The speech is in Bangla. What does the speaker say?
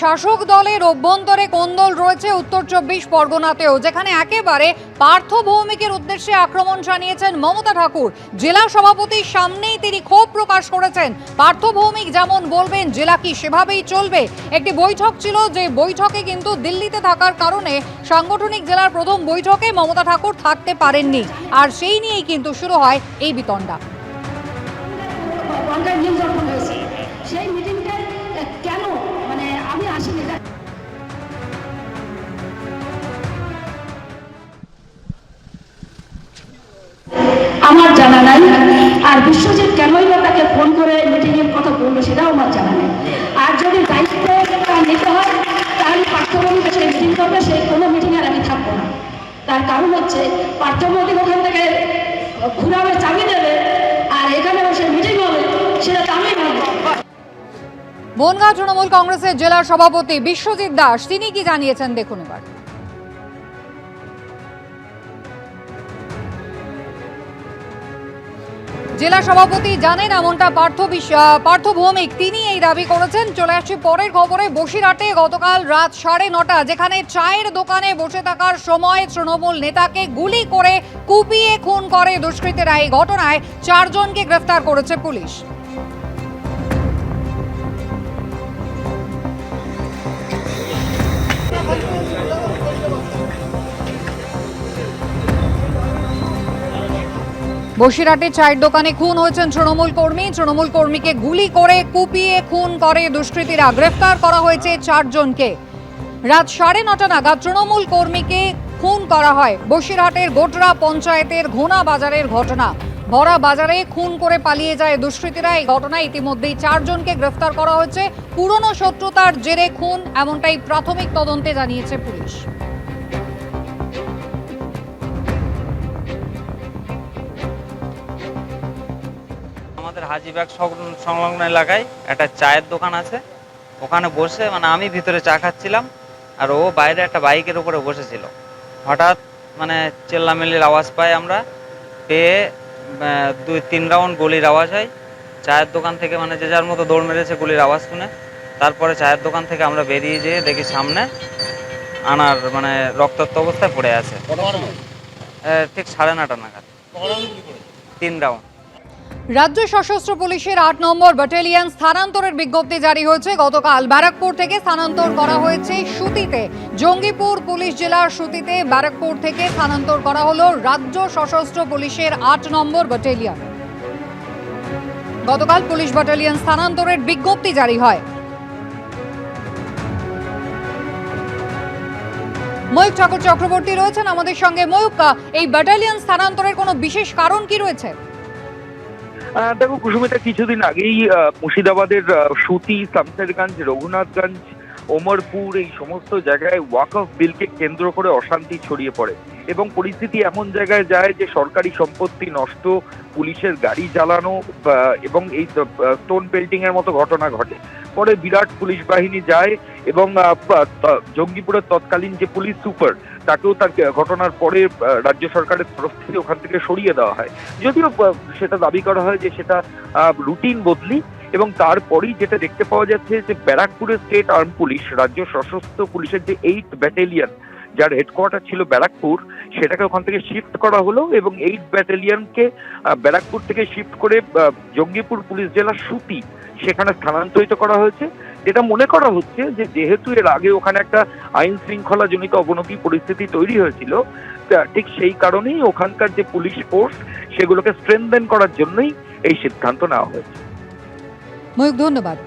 শাসক দলের অভ্যন্তরে কোন্দল রয়েছে? উত্তর চব্বিশ পরগনাতেও, যেখানে একেবারে পার্থ ভৌমিকের উদ্দেশ্যে আক্রমণ জানিয়েছেন মমতা ঠাকুর। জেলা সভাপতির সামনেই তিনি ক্ষোভ প্রকাশ করেছেন। পার্থ ভৌমিক যেমন বলবেন, জেলা কি সেভাবেই চলবে? একটি বৈঠক ছিল যে বৈঠকে কিন্তু দিল্লিতে থাকার কারণে সাংগঠনিক জেলার প্রথম বৈঠকে মমতা ঠাকুর থাকতে পারেননি। আর সেই নিয়েই কিন্তু শুরু হয় এই বিতণ্ডা। সেই মিটিংটা জানা নাই। আর বিশ্বজিৎ কেনই বা তাকে ফোন করে মিটিং এর কথা বলল সেটাও আমার জানা নেই। আর যদি দায়িত্ব নিতে হয় তাহলে পাঠ্যবন্ধু সেই মিটিং করবে সেই কোনো মিটিং আর আমি থাকব না। তার কারণ হচ্ছে পাঠ্যবন্ধু ওখান থেকে ঘুরাবে, চাবি দেবে, আর এখানে বসে মিটিং হবে, সেটা তো আমি বলব বনগাঁ তৃণমূল কংগ্রেসের জেলা সভাপতি বিশ্বজিৎ দাস, তিনি কি জানিয়েছেন? দেখুন এবার। জেলা সভাপতি জানেন এমনটা পার্থ পার্থ ভৌমিক। তিনি এই দাবি করেছেন। চলে আসছি পরের খবরে। বসিরহাটে গতকাল রাত সাড়ে নটা, যেখানে চায়ের দোকানে বসে থাকার সময় তৃণমূল নেতাকে গুলি করে কুপিয়ে খুন করে দুষ্কৃতীরা। এই ঘটনায় চারজনকে গ্রেফতার করেছে পুলিশ। বসিরহাটে চায়ের দোকানে খুন হয়েছেন তৃণমূল কর্মী। তৃণমূল কর্মীকে গুলি করে কুপিয়ে খুন করে দুষ্কৃতীরা। গ্রেফতার করা হয়েছে চারজনকে। রাত সাড়ে নটা নাগাদ তৃণমূল কর্মীকে খুন করা হয়। বসিরহাটের গোটরা পঞ্চায়েতের ঘোনা বাজারের ঘটনা। ভরা বাজারে খুন করে পালিয়ে যায় দুষ্কৃতীরা। এই ঘটনায় ইতিমধ্যেই চারজনকে গ্রেফতার করা হয়েছে। পুরনো শত্রুতার জেরে খুন, এমনটাই প্রাথমিক তদন্তে জানিয়েছে পুলিশ। আমাদের হাজিবাগ সংল- সংলগ্ন এলাকায় একটা চায়ের দোকান আছে। ওখানে বসে মানে আমি ভিতরে চা খাচ্ছিলাম আর ও বাইরে একটা বাইকের উপরে বসেছিল। হঠাৎ মানে চেল্লামেল্লির আওয়াজ পাই আমরা পেয়ে দুই তিন রাউন্ড গুলির আওয়াজ হয়। চায়ের দোকান থেকে মানে যে যার মতো দৌড় মেরেছে গুলির আওয়াজ শুনে। তারপরে চায়ের দোকান থেকে আমরা বেরিয়ে যেয়ে দেখি সামনে আনার মানে রক্তাক্ত অবস্থায় পড়ে আছে। ঠিক সাড়ে নটা নাগাদ। তিন রাউন্ড। রাজ্য সশস্ত্র পুলিশের আট নম্বর ব্যাটালিয়ন স্থানান্তরের বিজ্ঞপ্তি জারি হয়েছে। গতকাল ব্যারাকপুর থেকে স্থানান্তর করা হয়েছে সুতিতে। জঙ্গিপুর পুলিশ জেলার সুতিতে ব্যারাকপুর থেকে স্থানান্তর করা হলো রাজ্য সশস্ত্র পুলিশের আট নম্বর ব্যাটালিয়ন। গতকাল পুলিশ ব্যাটালিয়ন স্থানান্তরের বিজ্ঞপ্তি জারি হয়। ময়ূক ঠাকুর চক্রবর্তী রয়েছেন আমাদের সঙ্গে। ময়ূক এই ব্যাটালিয়ন স্থানান্তরের কোনো বিশেষ কারণ কি রয়েছে? দেখো কুসুমিতা, কিছুদিন আগেই মুর্শিদাবাদের সুতি সামসেরগঞ্জ রঘুনাথগঞ্জ, ওমরপুর, এই সমস্ত জায়গায় ওয়াক অফ বিলকে কেন্দ্র করে অশান্তি ছড়িয়ে পড়ে। এবং পরিস্থিতি এমন জায়গায় যায় যে সরকারি সম্পত্তি নষ্ট, পুলিশের গাড়ি জ্বালানো এবং এই স্টোন বেল্টিং এর মতো ঘটনা ঘটে। পরে বিরাট পুলিশ বাহিনী যায় এবং জঙ্গিপুরের তৎকালীন যে পুলিশ সুপার, তাকেও তার ঘটনার পরে রাজ্য সরকারের তরফ থেকে ওখান থেকে সরিয়ে দেওয়া হয়। যদিও সেটা দাবি করা হয় যে সেটা রুটিন বদলি এবং তারপরেই যেটা দেখতে পাওয়া যাচ্ছে যে ব্যারাকপুরের স্টেট আর্ম পুলিশ, রাজ্য সশস্ত্র পুলিশের যে এইট ব্যাটালিয়ন, যার হেডকোয়ার্টার ছিল ব্যারাকপুর, সেটাকে ওখান থেকে শিফট করা হলো এবং এইট ব্যাটালিয়নকে ব্যারাকপুর থেকে শিফট করে জঙ্গিপুর পুলিশ জেলার সুতি সেখানে স্থানান্তরিত করা হয়েছে। যেটা মনে করা হচ্ছে যে, যেহেতু এর আগে ওখানে একটা আইন শৃঙ্খলা জনিত অবনতি পরিস্থিতি তৈরি হয়েছিল ঠিক সেই কারণেই ওখানকার যে পুলিশ ফোর্স, সেগুলোকে স্ট্রেনদেন করার জন্যই এই সিদ্ধান্ত নেওয়া হয়েছে। ময়ূক ধন্যবাদ।